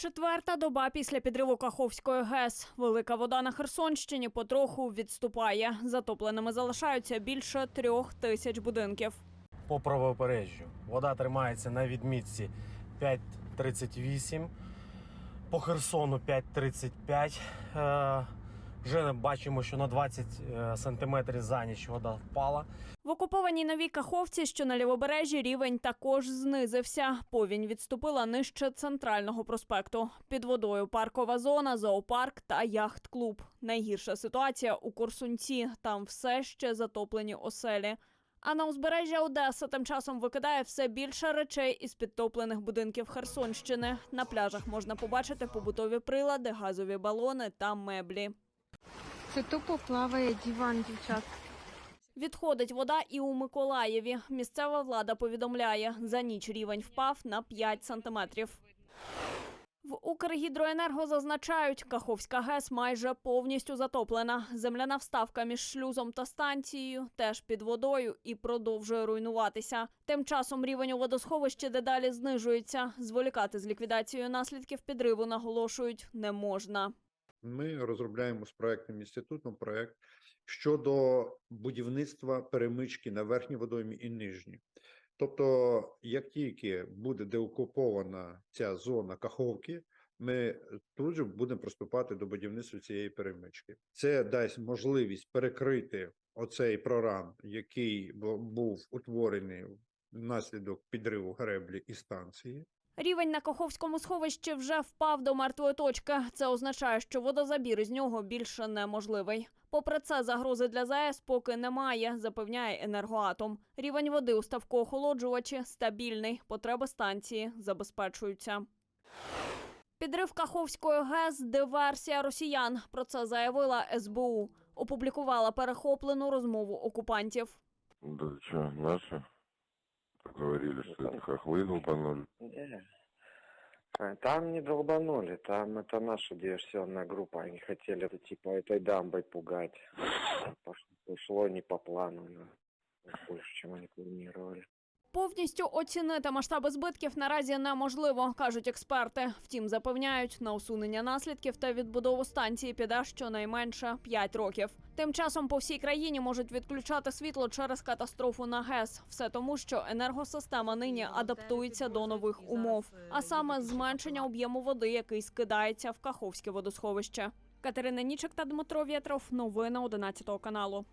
Четверта доба після підриву Каховської ГЕС. Велика вода на Херсонщині потроху відступає. Затопленими залишаються більше трьох тисяч будинків. по правобережжю. Вода тримається на відмітці 5,38, по Херсону 5,35. Е, Вже бачимо, що на 20 е, сантиметрів за ніч вода впала. В окупованій новій Каховці, що на лівобережжі, рівень також знизився. Повінь відступила нижче центрального проспекту. Під водою паркова зона, зоопарк та яхт-клуб. Найгірша ситуація у Корсунці. Там все ще затоплені оселі. А на узбережжя Одеса тим часом викидає все більше речей із підтоплених будинків Херсонщини. На пляжах можна побачити побутові прилади, газові балони та меблі. Це тупо плаває диван, дівчат. Відходить вода і у Миколаєві. Місцева влада повідомляє, за ніч рівень впав на 5 сантиметрів. В Укргідроенерго зазначають, Каховська ГЕС майже повністю затоплена. Земляна вставка між шлюзом та станцією теж під водою і продовжує руйнуватися. Тим часом рівень у водосховищі дедалі знижується. Зволікати з ліквідацією наслідків підриву наголошують не можна. Ми розробляємо з проектним інститутом проект щодо будівництва перемички на верхній водоймі і нижній. Тобто, як тільки буде деокупована ця зона Каховки, ми тут же будемо приступати до будівництва цієї перемички. Це дасть можливість перекрити оцей проран, який був утворений внаслідок підриву греблі і станції. Рівень на Каховському сховищі вже впав до мертвої точки. Це означає, що водозабір із нього більше неможливий. Попри це, загрози для ЗАЕС поки немає, запевняє енергоатом. Рівень води у ставку охолоджувачі стабільний. Потреби станції забезпечуються. Підрив Каховської ГЕС – диверсія росіян. Про це заявила СБУ. Опублікувала перехоплену розмову окупантів. Да что, наши? Говорили, что это хохлы долбанули. Не. А, Там не долбанули, там это наша диверсионная группа. Они хотели это, типа этой дамбой пугать. Пош- Пошло не по плану. но Больше, чем они планировали. Повністю оцінити масштаби збитків наразі неможливо, кажуть експерти. Втім, запевняють, на усунення наслідків та відбудову станції піде щонайменше 5 років. Тим часом по всій країні можуть відключати світло через катастрофу на ГЕС. Все тому, що енергосистема нині адаптується до нових умов, а саме зменшення об'єму води, який скидається в Каховське водосховище. Катерина Нічик та Дмитро Вєтров. Новини 11 каналу.